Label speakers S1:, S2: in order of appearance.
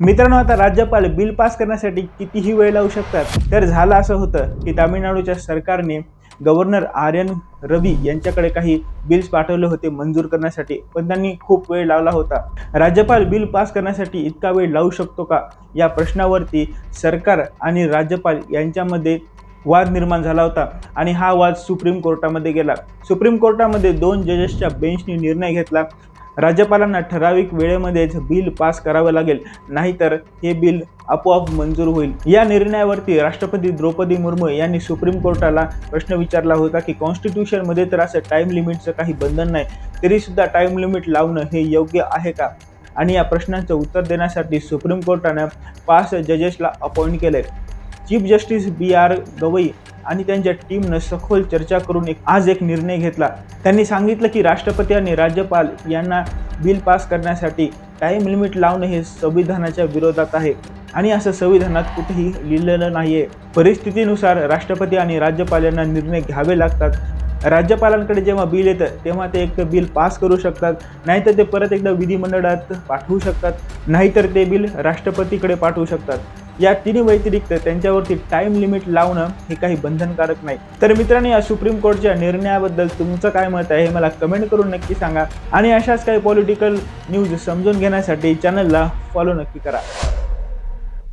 S1: मित्रांनो आता राज्यपाल बिल पास करण्यासाठी कितीही वेळ लावू शकतात तर झालं असं होतं की तामिळनाडूच्या सरकारने गव्हर्नर आर एन रवी यांच्याकडे काही बिल्स पाठवले होते मंजूर करण्यासाठी पण त्यांनी खूप वेळ लावला होता. राज्यपाल बिल पास करण्यासाठी इतका वेळ लावू शकतो का? या प्रश्नावरती सरकार आणि राज्यपाल यांच्यामध्ये वाद निर्माण झाला होता आणि हा वाद सुप्रीम कोर्टामध्ये गेला. सुप्रीम कोर्टामध्ये दोन जजेसच्या बेंचने निर्णय घेतला. राज्यपालांना ठराविक वेळेमध्येच बिल पास करावं लागेल. नाहीतर हे बिल आपोआप मंजूर होईल. या निर्णयावरती राष्ट्रपती द्रौपदी मुर्मू यांनी सुप्रीम कोर्टाला प्रश्न विचारला होता की कॉन्स्टिट्यूशनमध्ये तर असं टाईम लिमिटचं काही बंधन नाही तरीसुद्धा टाईम लिमिट लावणं हे योग्य आहे का? आणि या प्रश्नांचं उत्तर देण्यासाठी सुप्रीम कोर्टानं पाच जजेसला अपॉइंट केले chief justice B R Gavai आणि त्यांच्या टीमनं सखोल चर्चा करून एक आज एक निर्णय घेतला. त्यांनी सांगितलं की राष्ट्रपती आणि राज्यपाल यांना बिल पास करण्यासाठी टाईम लिमिट लावणं हे संविधानाच्या विरोधात आहे. आणि असं संविधानात कुठेही लिहिलेलं नाही आहे परिस्थितीनुसार राष्ट्रपती आणि राज्यपाल यांना निर्णय घ्यावे लागतात. राज्यपालांकडे जेव्हा बिल येतं तेव्हा ते एक बिल पास करू शकतात. नाहीतर ते परत एकदा विधिमंडळात पाठवू शकतात. नाहीतर ते बिल राष्ट्रपतीकडे पाठवू शकतात. या तिन्ही व्यतिरिक्त त्यांच्यावरती टाइम लिमिट लावणं हे काही बंधनकारक नाही. तर मित्रांनो या सुप्रीम कोर्टच्या निर्णयाबद्दल तुमचं काय मत आहे हे मला कमेंट करून नक्की सांगा. आणि अशाच काही पॉलिटिकल न्यूज समजून घेण्यासाठी चॅनलला फॉलो नक्की करा.